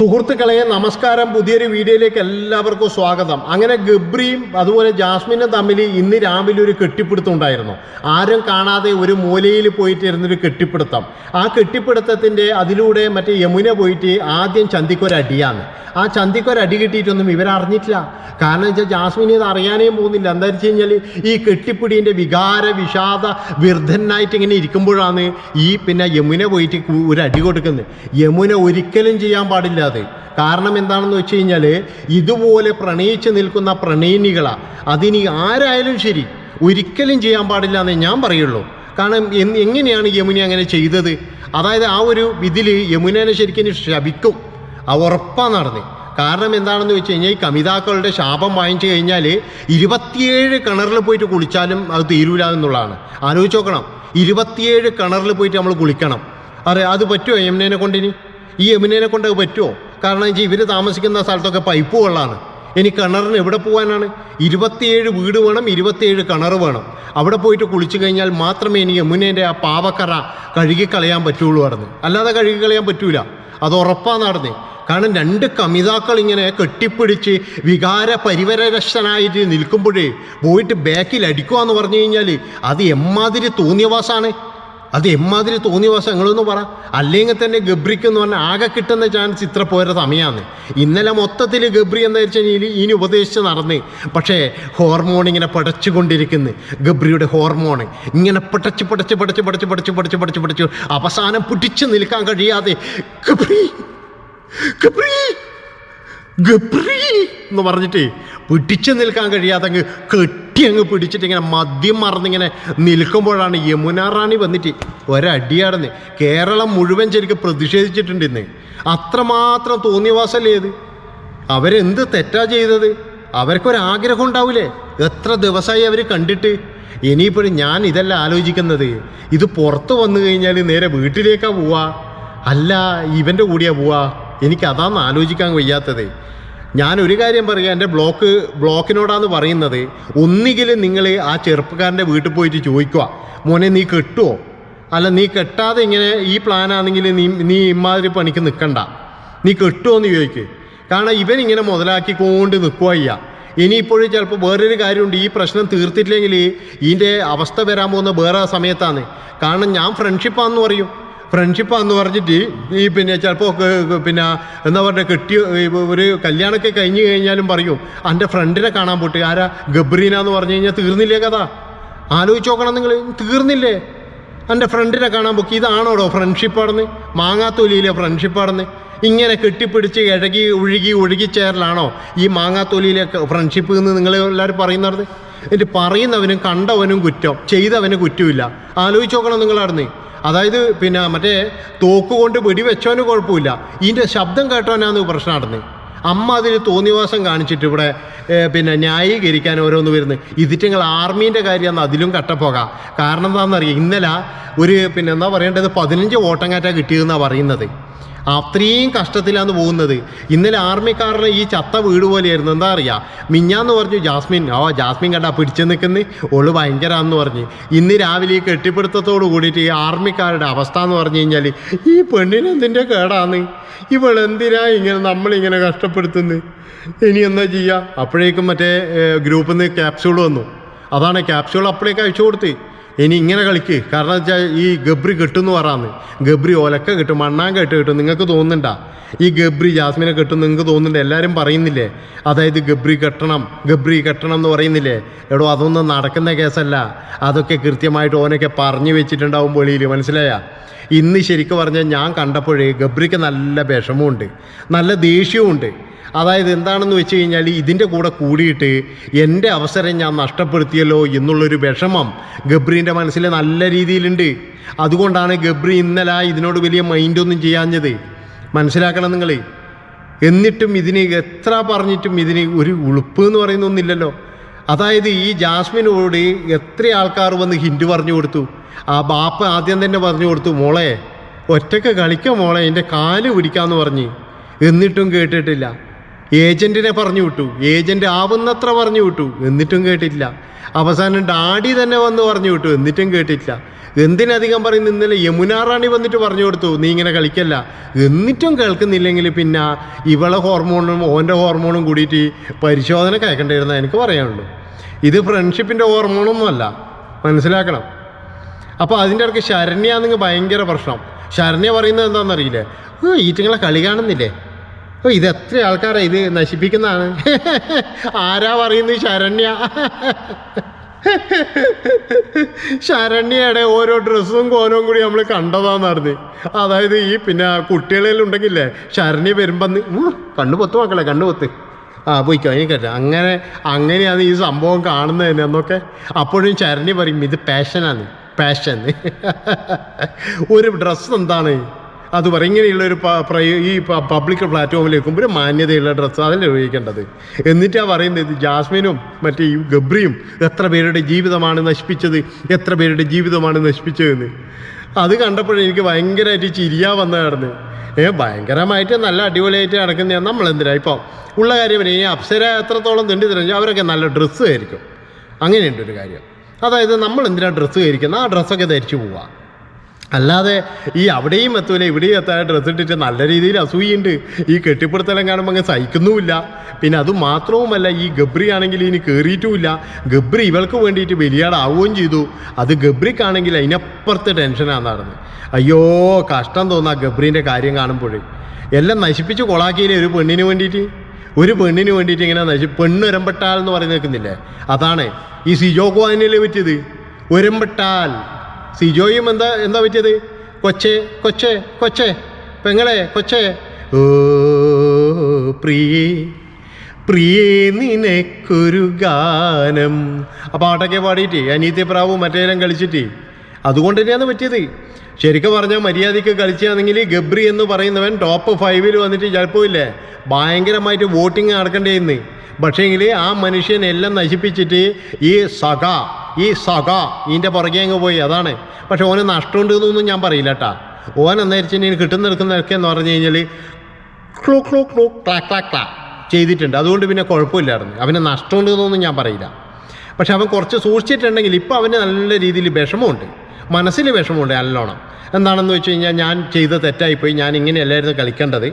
സുഹൃത്തുക്കളെ നമസ്കാരം. പുതിയൊരു വീഡിയോയിലേക്ക് എല്ലാവർക്കും സ്വാഗതം. അങ്ങനെ ഗബ്രിയും അതുപോലെ ജാസ്മിനും തമ്മിൽ ഇന്ന് രാവിലെ ഒരു കെട്ടിപ്പിടുത്തം ഉണ്ടായിരുന്നു. ആരും കാണാതെ ഒരു മൂലയിൽ പോയിട്ട് ഇരുന്നൊരു കെട്ടിപ്പിടുത്തം. ആ കെട്ടിപ്പിടുത്തത്തിന്റെ അതിലൂടെ മറ്റേ യമുന പോയിട്ട് ആദ്യം ചന്തിക്കൊരടിയാണ്. ആ ചന്തിക്കൊരടി കിട്ടിയിട്ടൊന്നും ഇവരറിഞ്ഞിട്ടില്ല കാരണം വെച്ചാൽ ജാസ്മിന് ഇത് അറിയാനേ പോകുന്നില്ല. എന്താ വെച്ച് കഴിഞ്ഞാൽ ഈ കെട്ടിപ്പിടീന്റെ വികാര വിഷാദ വിർദ്ധനായിട്ട് ഇങ്ങനെ ഇരിക്കുമ്പോഴാണ് ഈ പിന്നെ യമുന പോയിട്ട് ഒരു അടി കൊടുക്കുന്നത്. യമുന ഒരിക്കലും ചെയ്യാൻ പാടില്ല. അത് കാരണം എന്താണെന്ന് വെച്ച് കഴിഞ്ഞാൽ ഇതുപോലെ പ്രണയിച്ച് നിൽക്കുന്ന പ്രണയിനികളാണ് അതിനി ആരായാലും ശരി ഒരിക്കലും ചെയ്യാൻ പാടില്ല എന്നേ ഞാൻ പറയുള്ളൂ. കാരണം എങ്ങനെയാണ് യമുന അങ്ങനെ ചെയ്തത്? അതായത് ആ ഒരു ഇതിൽ യമുനനെ ശരിക്കും ശപിക്കും. ആ ഉറപ്പാണ് നടന്നത് കാരണം എന്താണെന്ന് വെച്ച് കഴിഞ്ഞാൽ ഈ കമിതാക്കളുടെ ശാപം വാങ്ങിച്ചു കഴിഞ്ഞാൽ ഇരുപത്തിയേഴ് കിണറിൽ പോയിട്ട് കുളിച്ചാലും അത് തീരൂല എന്നുള്ളതാണ്. ആലോചിച്ച് നോക്കണം. ഇരുപത്തിയേഴ് കിണറിൽ പോയിട്ട് നമ്മൾ കുളിക്കണം. അതെ അത് പറ്റുമോ യമുനേനെ കൊണ്ടിനി? ഈ യമുനേനെ കൊണ്ട് പറ്റുമോ കാരണം വെച്ചാൽ ഇവർ താമസിക്കുന്ന സ്ഥലത്തൊക്കെ പൈപ്പ് വെള്ളമാണ് ഇനി കിണറിന് എവിടെ പോകാനാണ് ഇരുപത്തിയേഴ് വീട് വേണം ഇരുപത്തിയേഴ് കിണർ വേണം. അവിടെ പോയിട്ട് കുളിച്ചു കഴിഞ്ഞാൽ മാത്രമേ ഇനി യമുനേന്റെ ആ പാവക്കറ കഴുകിക്കളയാൻ പറ്റുള്ളൂ നടന്ന് അല്ലാതെ കഴുകിക്കളയാൻ പറ്റൂല. അത് ഉറപ്പാണ് നടന്നേ. കാരണം രണ്ട് കമിതാക്കൾ ഇങ്ങനെ കെട്ടിപ്പിടിച്ച് വികാര പരിവരരക്ഷനായിട്ട് നിൽക്കുമ്പോഴേ പോയിട്ട് ബാക്കിൽ അടിക്കുക എന്ന് പറഞ്ഞു കഴിഞ്ഞാൽ അത് എമ്മാതിരി തോന്നിയവാസാണ്. അത് എമ്മാതിരി തോന്നിയവാസം നിങ്ങളൊന്ന് പറ. അല്ലെങ്കിൽ തന്നെ ഗബ്രിക്ക് എന്ന് പറഞ്ഞാൽ ആകെ കിട്ടുന്ന ചാൻസ് ഇത്ര പോര സമയമാണ്. ഇന്നലെ മൊത്തത്തിൽ ഗബ്രി എന്ന് വെച്ചാൽ ഇനി ഉപദേശിച്ച് നടന്ന്. പക്ഷേ ഹോർമോൺ ഇങ്ങനെ പടച്ചുകൊണ്ടിരിക്കുന്നു. ഗബ്രിയുടെ ഹോർമോൺ ഇങ്ങനെ പടച്ച് പടച്ച് പടച്ച് പടച്ച് പടച്ച് പടച്ച് പടച്ച് പടച്ച് അവസാനം പുറ്റിച്ച് നിൽക്കാൻ കഴിയാതെ ഗബ്രി ഗബ്രി ഗബ്രി എന്ന് പറഞ്ഞിട്ട് പിടിച്ചു നിൽക്കാൻ കഴിയാതെ അങ്ങ് കെട്ടി അങ്ങ് പിടിച്ചിട്ട് ഇങ്ങനെ മദ്യം മറന്നിങ്ങനെ നിൽക്കുമ്പോഴാണ് യമുന റാണി വന്നിട്ട് ഒരടിയാടുന്ന് കേരളം മുഴുവൻ ശരിക്കും പ്രതിഷേധിച്ചിട്ടുണ്ട് ഇന്ന്. അത്രമാത്രം തോന്നിയവാസല്ലേ ഇത്? അവരെന്ത് തെറ്റാ ചെയ്തത്? അവർക്കൊരാഗ്രഹം ഉണ്ടാവില്ലേ എത്ര ദിവസമായി അവർ കണ്ടിട്ട്? ഇനിയിപ്പോഴും ഞാൻ ഇതല്ല ആലോചിക്കുന്നത്. ഇത് പുറത്ത് വന്നു കഴിഞ്ഞാൽ നേരെ വീട്ടിലേക്കാണ് പോവാ. അല്ല ഇവന്റെ കൂടിയാണ് പോവാ. എനിക്കതാന്ന് ആലോചിക്കാൻ വയ്യാത്തത്. ഞാൻ ഒരു കാര്യം പറയാം. എന്റെ ബ്ലോക്ക് ബ്ലോക്കിനോടാന്ന് പറയുന്നത് ഒന്നുകിൽ നിങ്ങൾ ആ ചെറുപ്പക്കാരന്റെ വീട്ടിൽ പോയിട്ട് ചോദിക്കുക മോനെ നീ കെട്ടുമോ അല്ല നീ കെട്ടാതെ ഇങ്ങനെ ഈ പ്ലാനാണെങ്കിൽ നീ നീ ഇമാതിരി പണിക്ക് നിൽക്കണ്ട. നീ കെട്ടുമോ എന്ന് ചോദിക്കുക കാരണം ഇവൻ ഇങ്ങനെ മുതലാക്കിക്കൊണ്ട് നിൽക്കുക ഇല്ല ഇനിയിപ്പോഴും ചിലപ്പോൾ വേറൊരു കാര്യമുണ്ട്. ഈ പ്രശ്നം തീർത്തിട്ടില്ലെങ്കിൽ ഇതിന്റെ അവസ്ഥ വരാൻ പോകുന്ന വേറെ സമയത്താണ്. കാരണം ഞാൻ ഫ്രണ്ട്ഷിപ്പാണെന്ന് പറയും. ഫ്രണ്ട്ഷിപ്പാന്ന് പറഞ്ഞിട്ട് ഈ പിന്നെ ചിലപ്പോൾ പിന്നെ എന്താ പറയുക കെട്ടി ഒരു കല്യാണമൊക്കെ കഴിഞ്ഞ് കഴിഞ്ഞാലും പറയും എന്റെ ഫ്രണ്ടിനെ കാണാൻ പോട്ട് ആരാ ഗബ്രീന എന്ന് പറഞ്ഞു കഴിഞ്ഞാൽ തീർന്നില്ലേ കഥ? ആലോചിച്ച് നോക്കണം നിങ്ങൾ തീർന്നില്ലേ? എന്റെ ഫ്രണ്ടിനെ കാണാൻ പോക്കി ഇതാണോടോ ഫ്രണ്ട്ഷിപ്പ് ആടുന്ന് മാങ്ങാത്തൊലിയിലെ ഫ്രണ്ട്ഷിപ്പ് ആടുന്ന് ഇങ്ങനെ കെട്ടിപ്പിടിച്ച് ഇഴകി ഒഴുകി ഒഴുകി ചേരലാണോ ഈ മാങ്ങാത്തൊലിയിലെ ഫ്രണ്ട്ഷിപ്പ് എന്ന് നിങ്ങൾ എല്ലാവരും പറയുന്നത്? എന്നിട്ട് പറയുന്നവനും കണ്ടവനും കുറ്റം ചെയ്തവനും കുറ്റമില്ല. ആലോചിച്ച് നോക്കണം നിങ്ങളാടുന്ന് അതായത് പിന്നെ മറ്റേ തോക്ക് കൊണ്ട് വെടിവെച്ചവന് കുഴപ്പമില്ല. ഇതിന്റെ ശബ്ദം കേട്ടവനാന്ന് പ്രശ്നം നടന്നത്. അമ്മ അതിൽ തോന്നിവാസം കാണിച്ചിട്ട് ഇവിടെ പിന്നെ ന്യായീകരിക്കാൻ ഓരോന്ന് വരുന്നു ഇതിട്ട് നിങ്ങൾ ആർമീന്റെ കാര്യമാണ് അതിലും കട്ടപ്പോകാം. കാരണം എന്താണെന്നറിയാം? ഇന്നലെ ഒരു പിന്നെ എന്താ പറയേണ്ടത്? പതിനഞ്ച് വോട്ടങ്ങാറ്റ കിട്ടിയതെന്നാണ് പറയുന്നത്. അത്രയും കഷ്ടത്തിലാണ് പോകുന്നത്. ഇന്നലെ ആർമിക്കാരുടെ ഈ ചത്ത വീട് പോലെയായിരുന്നു. എന്താ അറിയാ? മിഞ്ഞാന്ന് പറഞ്ഞു ജാസ്മിൻ ഓ ജാസ്മിൻ കണ്ടാ പിടിച്ചു നിൽക്കുന്ന? ഓൾ ഭയങ്കരാന്ന് പറഞ്ഞ്. ഇന്ന് രാവിലെ ഈ കെട്ടിപ്പിടുത്തത്തോട് കൂടിയിട്ട് ഈ ആർമിക്കാരുടെ അവസ്ഥ എന്ന് പറഞ്ഞു കഴിഞ്ഞാൽ ഈ പെണ്ണിന് എന്തിന്റെ കേടാന്ന്? ഇവൾ എന്തിനാ ഇങ്ങനെ നമ്മളിങ്ങനെ കഷ്ടപ്പെടുത്തുന്നത് ഇനി എന്താ ചെയ്യുക അപ്പോഴേക്കും മറ്റേ ഗ്രൂപ്പിൽ നിന്ന് ക്യാപ്സ്യൂൾ വന്നു. അതാണ് ക്യാപ്സ്യൂൾ അപ്പോഴേക്ക് അയച്ചു കൊടുത്ത്. ഇനി ഇങ്ങനെ കളിക്ക്. കാരണം വെച്ചാൽ ഈ ഗബ്രി കിട്ടുമെന്ന് പറയാന്ന്. ഗബ്രി ഒലക്ക കിട്ടും മണ്ണാൻ കെട്ട് കിട്ടും നിങ്ങൾക്ക് തോന്നണ്ട ഈ ഗബ്രി ജാസ്മിനെ കിട്ടും നിങ്ങൾക്ക് തോന്നുന്നുണ്ട്. എല്ലാവരും പറയുന്നില്ലേ? അതായത് ഗബ്രി കെട്ടണം ഗബ്രി കെട്ടണം എന്ന് പറയുന്നില്ലേ? എടോ അതൊന്നും നടക്കുന്ന കേസല്ല. അതൊക്കെ കൃത്യമായിട്ട് ഓനൊക്കെ പറഞ്ഞു വെച്ചിട്ടുണ്ടാവും വെളിയിൽ. മനസ്സിലായ? ഇന്ന് ശരിക്കും പറഞ്ഞാൽ ഞാൻ കണ്ടപ്പോഴേ ഗബ്രിക്ക് നല്ല വിഷമമുണ്ട്. നല്ല ദേഷ്യവുമുണ്ട്. അതായത് എന്താണെന്ന് വെച്ച് കഴിഞ്ഞാൽ ഇതിന്റെ കൂടെ കൂടിയിട്ട് എന്റെ അവസരം ഞാൻ നഷ്ടപ്പെടുത്തിയല്ലോ എന്നുള്ളൊരു വിഷമം ഗബ്രീന്റെ മനസ്സിൽ നല്ല രീതിയിലുണ്ട്. അതുകൊണ്ടാണ് ഗബ്രി ഇന്നലെ ഇതിനോട് വലിയ മൈൻഡൊന്നും ചെയ്യാഞ്ഞത്. മനസ്സിലാക്കണം നിങ്ങൾ എന്നിട്ടും ഇതിന് എത്ര പറഞ്ഞിട്ടും ഇതിന് ഒരു ഉളുപ്പ് എന്ന് പറയുന്നൊന്നില്ലല്ലോ അതായത് ഈ ജാസ്മിനോട് എത്ര ആൾക്കാർ വന്ന് ഹിൻഡ് പറഞ്ഞു കൊടുത്തു. ആ ബാപ്പ ആദ്യം തന്നെ പറഞ്ഞു കൊടുത്തു മോളെ ഒറ്റയ്ക്ക് കളിക്കാം മോളെ എന്റെ കാൽ പിടിക്കാമെന്ന് പറഞ്ഞ്. എന്നിട്ടും കേട്ടിട്ടില്ല. ഏജന്റിനെ പറഞ്ഞു വിട്ടു. ഏജന്റ് ആവുന്നത്ര പറഞ്ഞു വിട്ടു. എന്നിട്ടും കേട്ടില്ല അവസാനം ഡാഡി തന്നെ വന്ന് പറഞ്ഞു വിട്ടു. എന്നിട്ടും കേട്ടില്ല എന്തിനധികം പറയുന്നു ഇന്നലെ യമുന റാണി വന്നിട്ട് പറഞ്ഞു കൊടുത്തു. നീ ഇങ്ങനെ കളിക്കല്ല. എന്നിട്ടും കേൾക്കുന്നില്ലെങ്കിൽ പിന്നെ ഇവളെ ഹോർമോണും ഓന്റെ ഹോർമോണും കൂടിയിട്ട് പരിശോധന കേൾക്കേണ്ടിയിരുന്ന എനിക്ക് പറയാനുള്ളൂ. ഇത് ഫ്രണ്ട്ഷിപ്പിന്റെ ഹോർമോണൊന്നും അല്ല. മനസ്സിലാക്കണം. അപ്പോൾ അതിന്റെ ഇടയ്ക്ക് ശരണ്യാണെങ്കിൽ ഭയങ്കര പ്രശ്നം. ശരണ്യ പറയുന്നത് എന്താണെന്നറിയില്ലേ? ഈ ചിങ്ങളെ കളി കാണുന്നില്ലേ? ഓ ഇത് എത്ര ആൾക്കാരെ ഇത് നശിപ്പിക്കുന്നതാണ്? ആരാ പറയുന്നത് ശരണ്യ? ശരണ്യയുടെ ഓരോ ഡ്രസ്സും കോലവും കൂടി നമ്മൾ കണ്ടതാന്ന് അതായത് ഈ പിന്നെ കുട്ടികളെല്ലാം ഉണ്ടെങ്കിലേ ശരണ്യ വരുമ്പം കണ്ണു പൊത്ത് മക്കളെ കണ്ണു പൊത്ത്. ആ പോയിക്കോ അതിനെക്കട്ടെ അങ്ങനെ അങ്ങനെയാണ് ഈ സംഭവം കാണുന്നത് തന്നെ എന്നൊക്കെ. അപ്പോഴും ചരണി പറയും ഇത് പാഷനാണ് പാഷൻ ഒരു ഡ്രസ്സ് എന്താണ്? അത് പറയും. ഇങ്ങനെയുള്ള ഒരു ഈ പബ്ലിക് പ്ലാറ്റ്ഫോമിൽ വെക്കുമ്പോൾ മാന്യതയുള്ള ഡ്രസ്സ് അതല്ലേ ഉപയോഗിക്കേണ്ടത്. എന്നിട്ടാ പറയുന്നത് ജാസ്മിനും മറ്റേ ഈ ഗബ്രിയും എത്ര പേരുടെ ജീവിതമാണ് നശിപ്പിച്ചത് എത്ര പേരുടെ ജീവിതമാണ് നശിപ്പിച്ചതെന്ന്. അത് കണ്ടപ്പോഴും എനിക്ക് ഭയങ്കരമായിട്ട് ചിരിയാ വന്ന കിടന്ന് ഏ ഭയങ്കരമായിട്ട് നല്ല അടിപൊളിയായിട്ട് നടക്കുന്ന നമ്മൾ എന്തിനാ ഇപ്പോൾ ഉള്ള കാര്യം ഈ അപ്സര എത്രത്തോളം തെണ്ടി അവരൊക്കെ നല്ല ഡ്രസ്സ് ആയിരിക്കും അങ്ങനെയുണ്ട് ഒരു കാര്യം. അതായത് നമ്മൾ എന്തിനാണ് ഡ്രസ്സ് ധരിക്കുന്നത് ആ ഡ്രസ്സൊക്കെ ധരിച്ചു പോവാ. അല്ലാതെ ഈ അവിടെയും എത്തൂല ഇവിടെയും എത്താതെ ഡ്രസ്സ് ഇട്ടിട്ട് നല്ല രീതിയിൽ അസൂയുണ്ട് ഈ കെട്ടിപ്പിടുത്തലം കാണുമ്പോൾ അങ്ങ് സഹിക്കുന്നുമില്ല. പിന്നെ അത് മാത്രവുമല്ല ഈ ഗബ്രി ആണെങ്കിൽ ഇനി കയറിയിട്ടുമില്ല ഗബ്രി ഇവൾക്ക് വേണ്ടിയിട്ട് ബലിയാടാവുകയും ചെയ്തു. അത് ഗബ്രിക്കാണെങ്കിൽ അതിനപ്പുറത്ത് ടെൻഷനാണ് നടന്നത്. അയ്യോ കഷ്ടം തോന്നാ ഗബ്രീന്റെ കാര്യം കാണുമ്പോഴേ. എല്ലാം നശിപ്പിച്ച് കൊളാക്കിയില്ലേ ഒരു പെണ്ണിന് വേണ്ടിയിട്ട്? ഒരു പെണ്ണിന് വേണ്ടിയിട്ട് ഇങ്ങനെ നശി പെണ്ണ് ഒരമ്പെട്ടാൽ എന്ന് പറഞ്ഞു നിൽക്കുന്നില്ലേ അതാണ് ഈ സിജോക്കോ അതിനല്ലേ പറ്റിയത് ഒരമ്പെട്ടാൽ സിജോയും എന്താ എന്താ പറ്റിയത്? കൊച്ചേ കൊച്ചേ കൊച്ചേ പെങ്ങളെ കൊച്ചേ. ഓ പ്രിയേ പ്രിയേ നിനക്കൊരു ഗാനം. ആ പാട്ടൊക്കെ പാടിയിട്ട് അനീത്യ പ്രാവും മറ്റേരം കളിച്ചിട്ട്. അതുകൊണ്ട് തന്നെയാണ് പറ്റിയത്. ശരിക്കും പറഞ്ഞാൽ മര്യാദയ്ക്ക് കളിച്ചാണെങ്കിൽ ഗബ്രി എന്ന് പറയുന്നവൻ ടോപ്പ് ഫൈവിൽ വന്നിട്ട് ചിലപ്പോൾ ഇല്ലേ ഭയങ്കരമായിട്ട് വോട്ടിങ് നടക്കേണ്ടിയെന്ന് പക്ഷേങ്കിൽ ആ മനുഷ്യനെല്ലാം നശിപ്പിച്ചിട്ട് ഈ സഖ ഈ സഖ ഇതിന്റെ പുറകെ അങ്ങ് പോയി അതാണ്. പക്ഷെ ഓന് നഷ്ടമുണ്ട് എന്നൊന്നും ഞാൻ പറയില്ല കേട്ടാ ഓൻ അന്നേരിച്ചിട്ട് കിട്ടുന്ന നിൽക്കുന്നതൊക്കെ എന്ന് പറഞ്ഞു കഴിഞ്ഞാൽ ക്ലൂ ക്ലൂ ക്ലൂ ക്ലാ ക്ലാ ക്ലാ ചെയ്തിട്ടുണ്ട്. അതുകൊണ്ട് പിന്നെ കുഴപ്പമില്ലായിരുന്നു. അവന് നഷ്ടമുണ്ട് എന്നൊന്നും ഞാൻ പറയില്ല. പക്ഷെ അവൻ കുറച്ച് സൂക്ഷിച്ചിട്ടുണ്ടെങ്കിൽ ഇപ്പോൾ അവന് നല്ല രീതിയിൽ വിഷമമുണ്ട്. മനസ്സിൽ വിഷമമുണ്ട് നല്ലോണം. എന്താണെന്ന് വെച്ച് കഴിഞ്ഞാൽ ഞാൻ ചെയ്ത തെറ്റായിപ്പോയി. ഞാൻ ഇങ്ങനെയല്ലായിരുന്നു കളിക്കേണ്ടത്.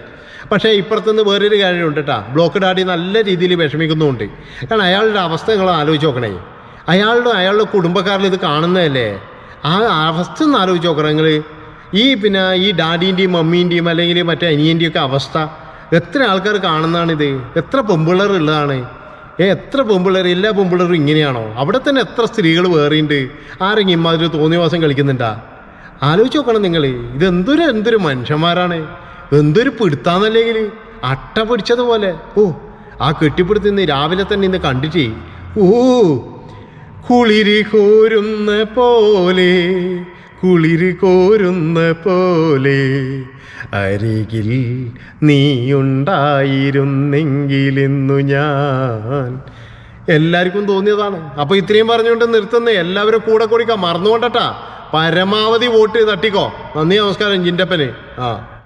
പക്ഷേ ഇപ്പുറത്തുനിന്ന് വേറൊരു കാര്യമുണ്ട് കേട്ടോ ബ്ലോക്ക് ഡാഡി നല്ല രീതിയിൽ വിഷമിക്കുന്നുമുണ്ട്. കാരണം അയാളുടെ അവസ്ഥ നിങ്ങൾ ആലോചിച്ച് നോക്കണേ. അയാളുടെ അയാളുടെ കുടുംബക്കാരിൽ ഇത് കാണുന്നതല്ലേ? ആ അവസ്ഥ ഒന്ന് ആലോചിച്ച് നോക്കണം നിങ്ങൾ ഈ പിന്നെ ഈ ഡാഡീന്റെയും മമ്മീന്റെയും അല്ലെങ്കിൽ മറ്റേ അനിയന്റെയും ഒക്കെ അവസ്ഥ എത്ര ആൾക്കാർ കാണുന്നതാണിത്? എത്ര പെമ്പിള്ളേർ ഉള്ളതാണ്? ഏ എത്ര പെമ്പിള്ളേർ എല്ലാ പെമ്പിള്ളേരും ഇങ്ങനെയാണോ? അവിടെ തന്നെ എത്ര സ്ത്രീകൾ വേറെയുണ്ട്? ആരെങ്കിലും ഇമ്മാതിരി തോന്നിയവാസം കളിക്കുന്നുണ്ടാ? ആലോചിച്ച് നോക്കണം നിങ്ങൾ ഇതെന്തൊരു എന്തൊരു മനുഷ്യന്മാരാണ്. എന്തൊരു പിടുത്താന്നല്ലെങ്കിൽ അട്ട പിടിച്ചതുപോലെ. ഓ ആ കെട്ടിപ്പിടുത്ത് ഇന്ന് രാവിലെ തന്നെ ഇന്ന് കണ്ടിട്ടേ. ഓ കുളിരി കോരുന്ന പോലെ കുളിരി കോരുന്ന പോലെ. അരികിൽ നീയുണ്ടായിരുന്നെങ്കിലിന്നു ഞാൻ. എല്ലാവർക്കും തോന്നിയതാണ്. അപ്പോൾ ഇത്രയും പറഞ്ഞുകൊണ്ട് നിർത്തുന്ന. എല്ലാവരും കൂടെ കൂടിക്കാം മറന്നുകൊണ്ടട്ടാ. പരമാവധി വോട്ട് തട്ടിക്കോ. നന്ദി നമസ്കാരം ജിന്റപ്പന് ആ.